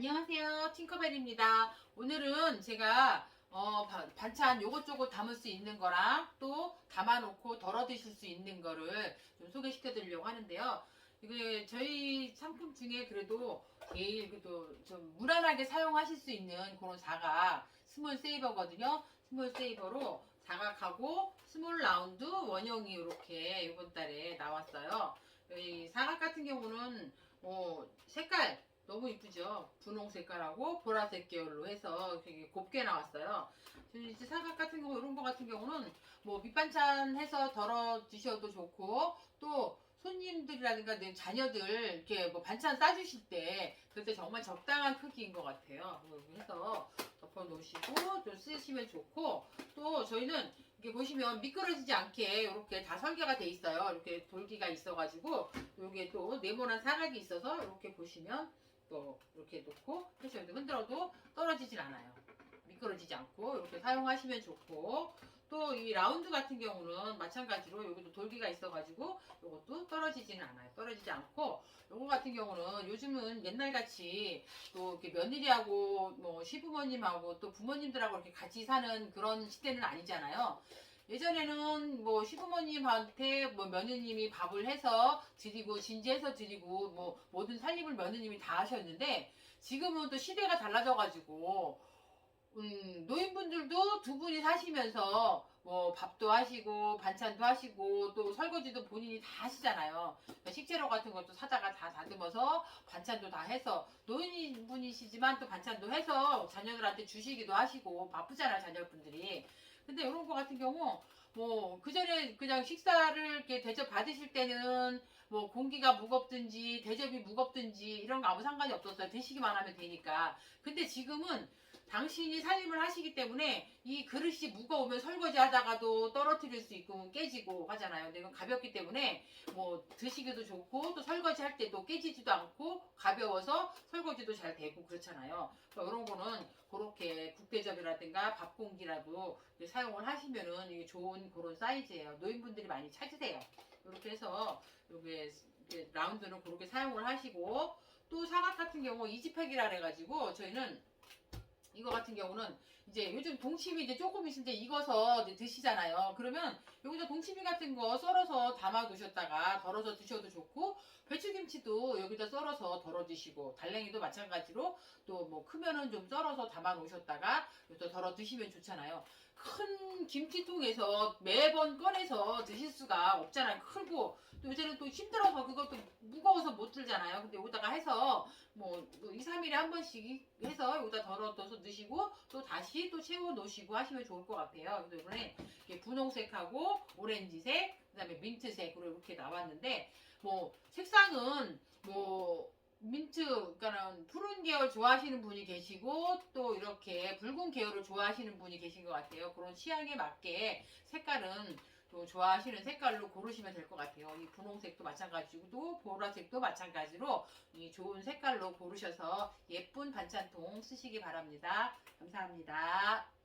안녕하세요. 팅커벨입니다. 오늘은 제가 어, 바- 반찬 요것저것 담을 수 있는 거랑 또 담아놓고 덜어 드실 수 있는 거를 좀 소개시켜 드리려고 하는데요. 이게 저희 상품 중에 그래도 제일 그래도 좀 무난하게 사용하실 수 있는 그런 사각 스몰 세이버거든요. 스몰 세이버로 사각하고 스몰 라운드 원형이 이렇게 이번 달에 나왔어요. 이 사각 같은 경우는 어, 색깔 너무 이쁘죠? 분홍 색깔하고 보라색 계열로 해서 되게 곱게 나왔어요. 이제 사각 같은 경우 이런 거 같은 경우는 뭐 밑반찬 해서 덜어 드셔도 좋고 또 손님들이라든가 내 자녀들 이렇게 뭐 반찬 싸주실 때 그때 정말 적당한 크기인 것 같아요. 해서 덮어 놓으시고 또 쓰시면 좋고 또 저희는 이렇게 보시면 미끄러지지 않게 이렇게 다 설계가 돼 있어요. 이렇게 돌기가 있어가지고 여기에 또 네모난 사각이 있어서 이렇게 보시면 또 이렇게 놓고 해셔도 흔들어도 떨어지진 않아요. 미끄러지지 않고 이렇게 사용하시면 좋고 또 이 라운드 같은 경우는 마찬가지로 여기도 돌기가 있어가지고 이것도 떨어지지는 않아요. 떨어지지 않고 요거 같은 경우는 요즘은 옛날같이 또 이렇게 며느리하고 뭐 시부모님하고 또 부모님들하고 이렇게 같이 사는 그런 시대는 아니잖아요. 예전에는 뭐 시부모님한테 뭐 며느님이 밥을 해서 드리고 진지해서 드리고 뭐 모든 살림을 며느님이 다 하셨는데 지금은 또 시대가 달라져가지고 음, 노인분들도 두 분이 사시면서 뭐 밥도 하시고 반찬도 하시고 또 설거지도 본인이 다 하시잖아요. 그러니까 식재료 같은 것도 사다가 다 다듬어서 반찬도 다 해서 노인분이시지만 또 반찬도 해서 자녀들한테 주시기도 하시고 바쁘잖아요 자녀분들이. 근데 이런 거 같은 경우 뭐 그 전에 그냥 식사를 이렇게 대접 받으실 때는 뭐 공기가 무겁든지 대접이 무겁든지 이런 거 아무 상관이 없었어요. 드시기만 하면 되니까. 근데 지금은 당신이 살림을 하시기 때문에 이 그릇이 무거우면 설거지 하다가도 떨어뜨릴 수 있고 깨지고 하잖아요. 근데 이건 가볍기 때문에 뭐 드시기도 좋고 또 설거지 할 때도 깨지지도 않고 가벼워서 설거지도 잘 되고 그렇잖아요. 그러니까 이런 거는 그렇게 국대접이라든가 밥공기라도 사용을 하시면은 이게 그런 사이즈예요. 노인분들이 많이 찾으세요. 이렇게 해서 이제 라운드는 그렇게 사용을 하시고 또 사각 같은 경우 이지팩이라 그래가지고 저희는 이거 같은 경우는 이제 요즘 동치미 이제 조금 때 익어서 이제 드시잖아요. 그러면 여기다 동치미 같은 거 썰어서 담아 두셨다가 덜어서 드셔도 좋고 배추김치도 여기다 썰어서 덜어 드시고 달랭이도 마찬가지로 또 뭐 크면은 좀 썰어서 담아 놓으셨다가 또 덜어 드시면 좋잖아요. 큰 김치통에서 매번 꺼내서 드실 수가 없잖아요. 크고 또 요새는 또 힘들어서 그것도 무거워서 못 들잖아요. 근데 여기다가 해서 뭐 2, 3일에 한 번씩 해서 여기다 덜어둬서 드시고 또 다시 또 채워 놓으시고 하시면 좋을 것 같아요. 그래서 이번에 이렇게 분홍색하고 오렌지색, 그다음에 민트색으로 이렇게 나왔는데 뭐 색상은 뭐 민트, 그러니까는 푸른 계열 좋아하시는 분이 계시고 또 이렇게 붉은 계열을 좋아하시는 분이 계신 것 같아요. 그런 취향에 맞게 색깔은 또 좋아하시는 색깔로 고르시면 될 것 같아요. 이 분홍색도 마찬가지고 보라색도 마찬가지로 이 좋은 색깔로 고르셔서 예쁜 반찬통 쓰시기 바랍니다. 감사합니다.